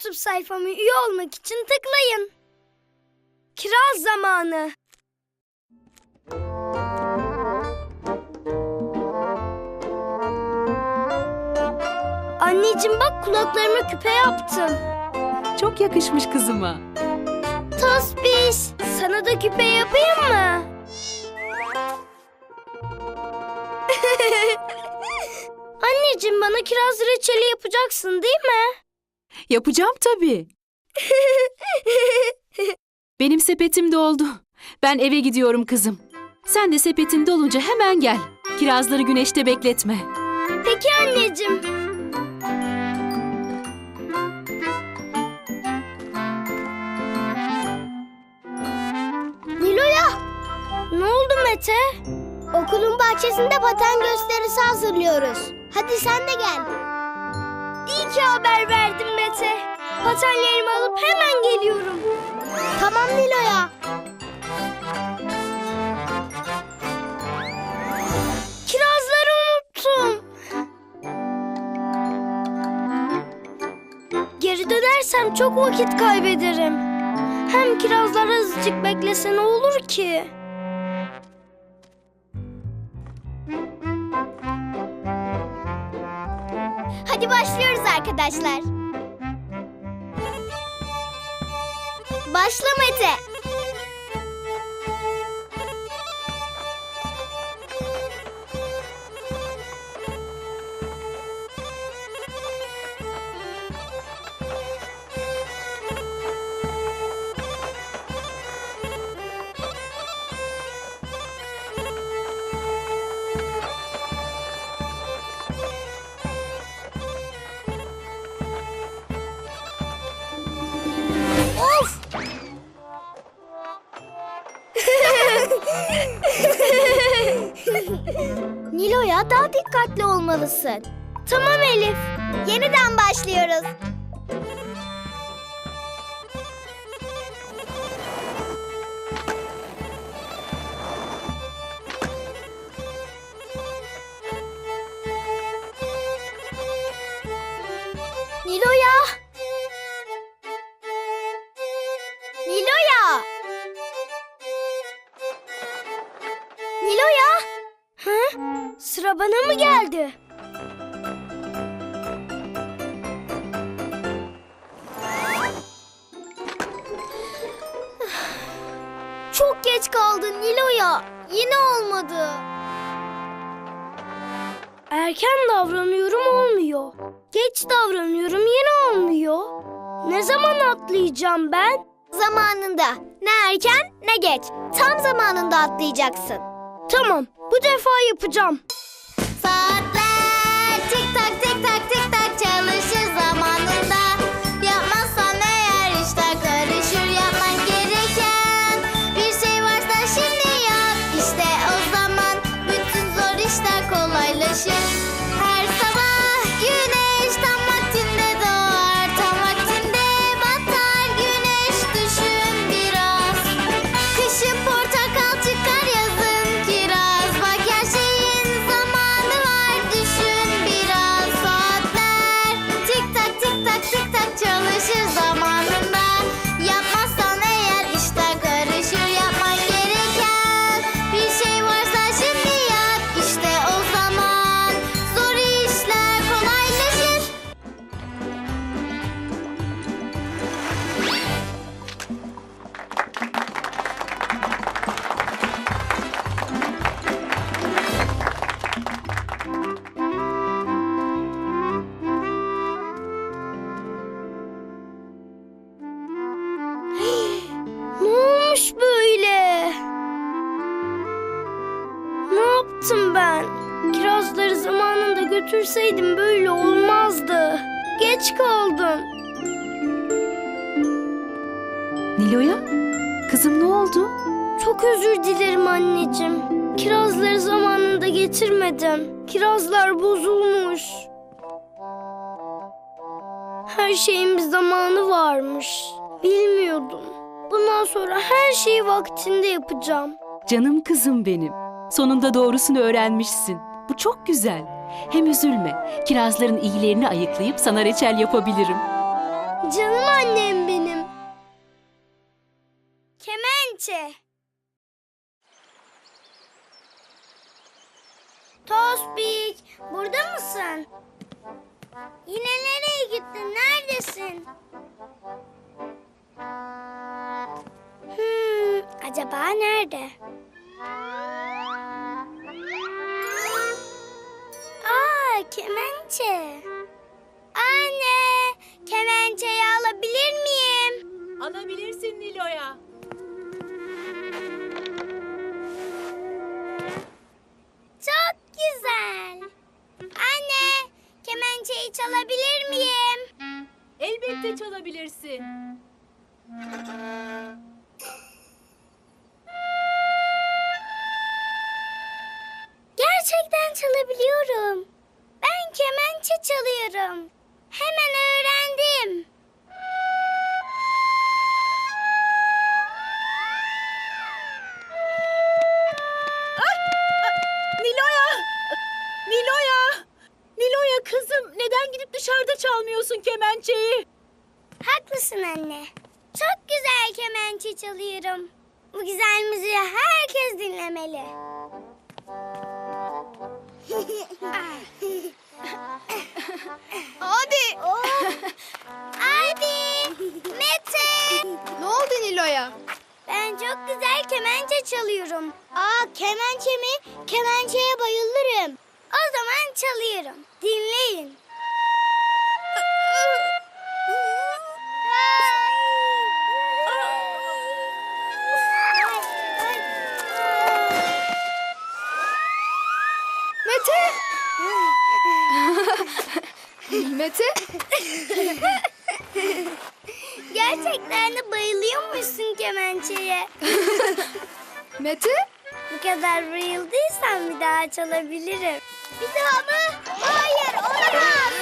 YouTube sayfama üye olmak için tıklayın. Kiraz zamanı. Anneciğim bak kulaklarıma küpe yaptım. Çok yakışmış kızıma. Tospiş, sana da küpe yapayım mı? Anneciğim bana kiraz reçeli yapacaksın değil mi? Yapacağım tabii. Benim sepetim doldu. Ben eve gidiyorum kızım. Sen de sepetin dolunca hemen gel. Kirazları güneşte bekletme. Peki anneciğim. Nilo'ya. Ne oldu Mete? Okulun bahçesinde paten gösterisi hazırlıyoruz. Hadi sen de gel. İyi ki haber verdin Mete. Patenlerimi alıp hemen geliyorum. Tamam Nilo'ya. Kirazları unuttum. Geri dönersem çok vakit kaybederim. Hem kirazlar azıcık beklese ne olur ki? Hadi başlıyoruz arkadaşlar. Başla. Dikkatli olmalısın. Tamam Elif. Yeniden başlıyoruz. Nilo'ya. Erken davranıyorum olmuyor. Geç davranıyorum yine olmuyor. Ne zaman atlayacağım ben? Zamanında. Ne erken ne geç. Tam zamanında atlayacaksın. Tamam, bu defa yapacağım. Saatler tik tak götürseydim böyle olmazdı. Geç kaldım. Nilo'ya? Kızım ne oldu? Çok özür dilerim anneciğim. Kirazları zamanında getirmedim. Kirazlar bozulmuş. Her şeyin bir zamanı varmış. Bilmiyordum. Bundan sonra her şeyi vaktinde yapacağım. Canım kızım benim. Sonunda doğrusunu öğrenmişsin. Bu çok güzel. Hem üzülme. Kirazların iyilerini ayıklayıp sana reçel yapabilirim. Canım annem benim. Kemençe. Tospik, burada mısın? Yine nereye gittin? Neredesin? Hmm, acaba nerede? Kemençe. Anne, kemençeyi alabilir miyim? Alabilirsin Nilo'ya. Çok güzel. Anne, kemençeyi çalabilir miyim? Elbette çalabilirsin. Gerçekten çalabiliyorum. Ben kemençe çalıyorum. Hemen öğrendim. Nilo'ya! Nilo'ya! Nilo'ya kızım neden gidip dışarıda çalmıyorsun kemençeyi? Haklısın anne. Çok güzel kemençe çalıyorum. Bu güzel müziği herkes dinlemeli. Abi. Abi! Mete! Ne oldu Nilo'ya? Ben çok güzel kemençe çalıyorum. Aa kemençe mi? Kemençeye bayılırım. O zaman çalıyorum. Dinleyin. Mete. Bu kadar bayıldıysan bir daha çalabilirim. Bir daha mı? Hayır olamaz.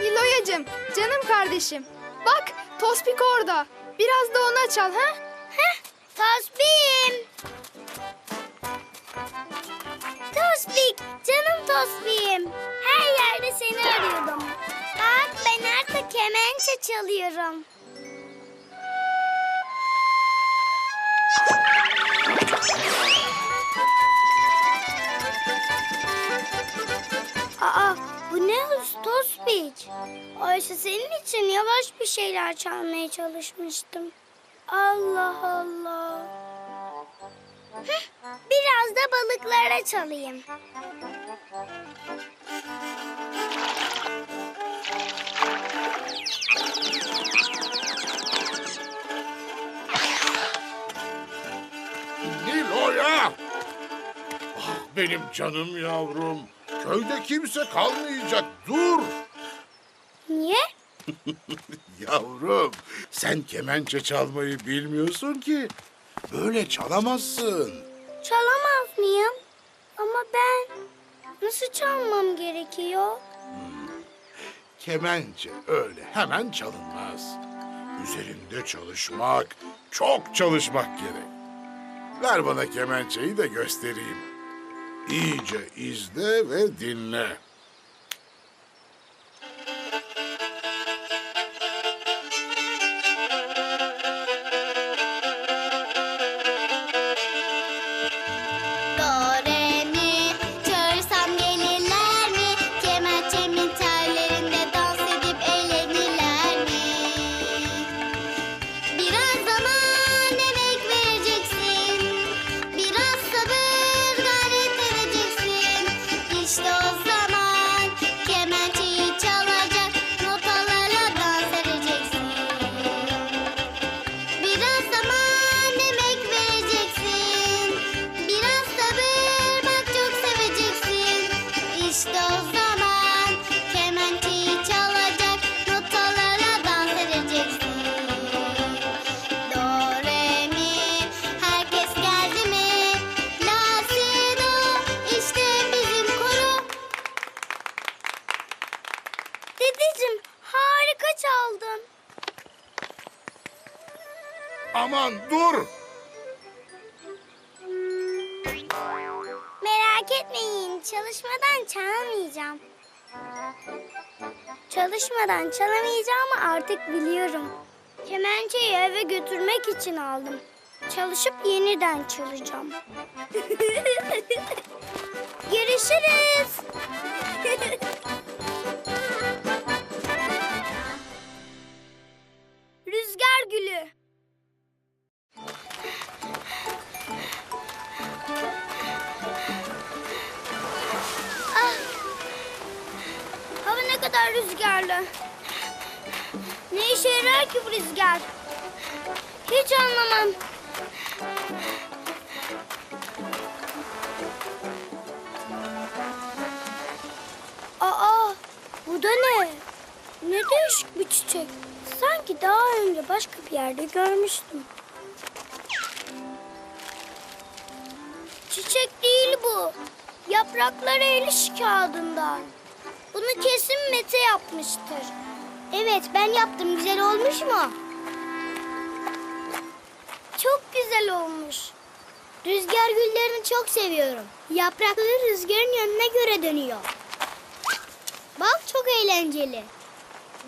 Nilo'yacığım, canım kardeşim. Bak, Tospik orada. Biraz da ona çal ha? Heh, Tospik'im. Tospik, canım Tospik'im. Her yerde seni arıyordum. Bak ben artık kemençe çalıyorum. Hız Tospik? Oysa senin için yavaş bir şeyler çalmaya çalışmıştım. Allah Allah. Heh, biraz da balıklara çalayım. Nilo'ya! Ah, benim canım yavrum. Köyde kimse kalmayacak. Dur! Niye? Yavrum, sen kemençe çalmayı bilmiyorsun ki. Böyle çalamazsın. Çalamaz mıyım? Ama ben nasıl çalmam gerekiyor? Kemençe öyle hemen çalınmaz. Üzerinde çalışmak, çok çalışmak gerek. Ver bana kemençeyi de göstereyim. İyice izle ve dinle. Aman dur! Merak etmeyin çalışmadan çalmayacağım. Çalışmadan çalamayacağımı artık biliyorum. Kemençeyi eve götürmek için aldım. Çalışıp yeniden çalacağım. Görüşürüz. rüzgarlı. Ne işe yarar ki bu rüzgar? Hiç anlamam. Aa, bu da ne? Ne değişik bir çiçek. Sanki daha önce başka bir yerde görmüştüm. Çiçek değil bu. Yaprakları el kağıdından. Bunu kesin Mete yapmıştır. Evet ben yaptım. Güzel olmuş mu? Çok güzel olmuş. Rüzgar güllerini çok seviyorum. Yaprakları rüzgarın yönüne göre dönüyor. Bak çok eğlenceli.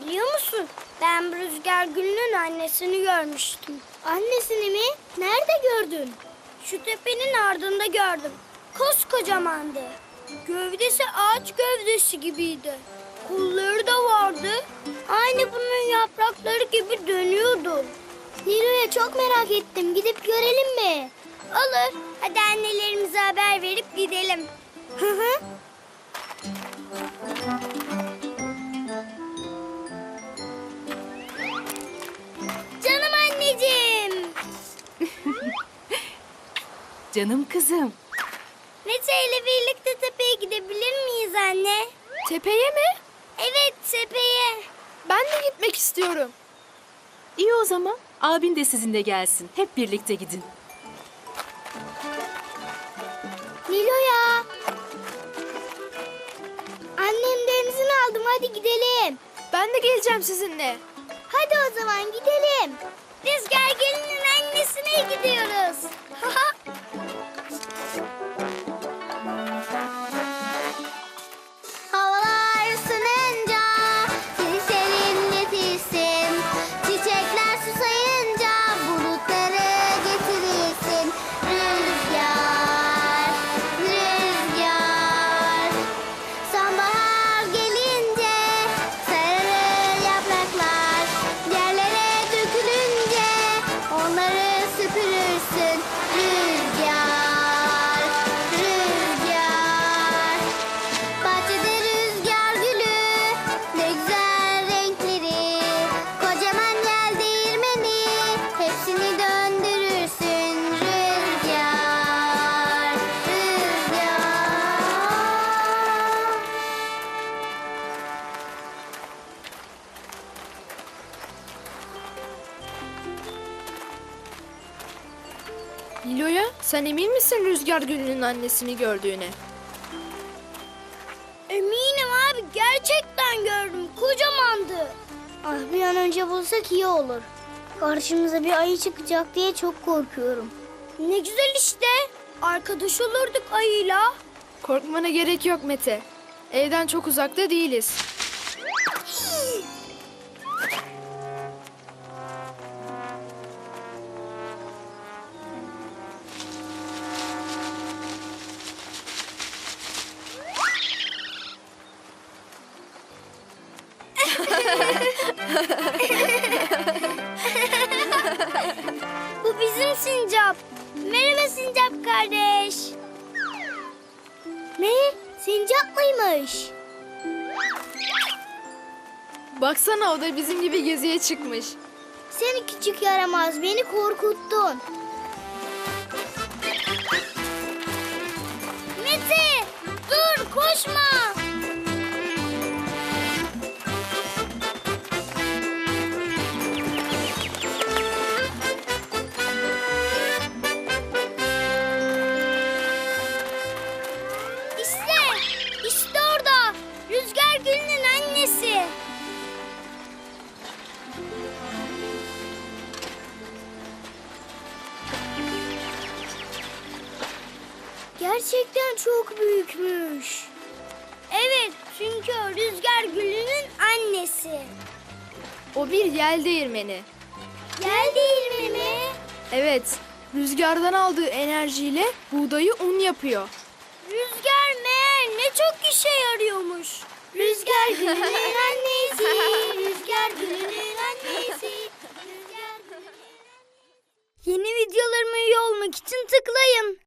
Biliyor musun? Ben rüzgar gülünün annesini görmüştüm. Annesini mi? Nerede gördün? Şu tepenin ardında gördüm. Koskocamandı. Gövdesi ağaç gövdesi gibiydi. Kolları da vardı. Aynı bunun yaprakları gibi dönüyordu. Nilo'ya çok merak ettim. Gidip görelim mi? Olur. Hadi annelerimize haber verip gidelim. Hı hı. Canım anneciğim. Canım kızım. Mete ile birlikte gidebilir miyiz anne? Tepeye mi? Evet tepeye. Ben de gitmek istiyorum. İyi o zaman. Abin de sizinle gelsin. Hep birlikte gidin. Nilo'ya. Annemden izin aldım hadi gidelim. Ben de geleceğim sizinle. Hadi o zaman gidelim. Rüzgar gelinin annesine gidiyoruz. sen emin misin Rüzgar Gülü'nün annesini gördüğüne? Eminim abi gerçekten gördüm. Kocamandı. Ah bir an önce bulsak iyi olur. Karşımıza bir ayı çıkacak diye çok korkuyorum. Ne güzel işte. Arkadaş olurduk ayıyla. Korkmana gerek yok Mete. Evden çok uzakta değiliz. Bu bizim sincap. Merhaba sincap kardeş. Ne? Sincap mıymış? Baksana o da bizim gibi geziye çıkmış. Seni küçük yaramaz beni korkuttun. Gerçekten çok büyükmüş. Evet, Çünkü o Rüzgar Gülü'nün annesi. O bir yel değirmeni. Gel değil mi? Evet, rüzgardan aldığı enerjiyle buğdayı un yapıyor. Rüzgar meğer ne çok işe yarıyormuş. Rüzgar Gülü'nün annesi. Rüzgar Gülü'nün annesi. Rüzgar Gülü'nün annesi. Yeni videolarıma üye olmak için tıklayın.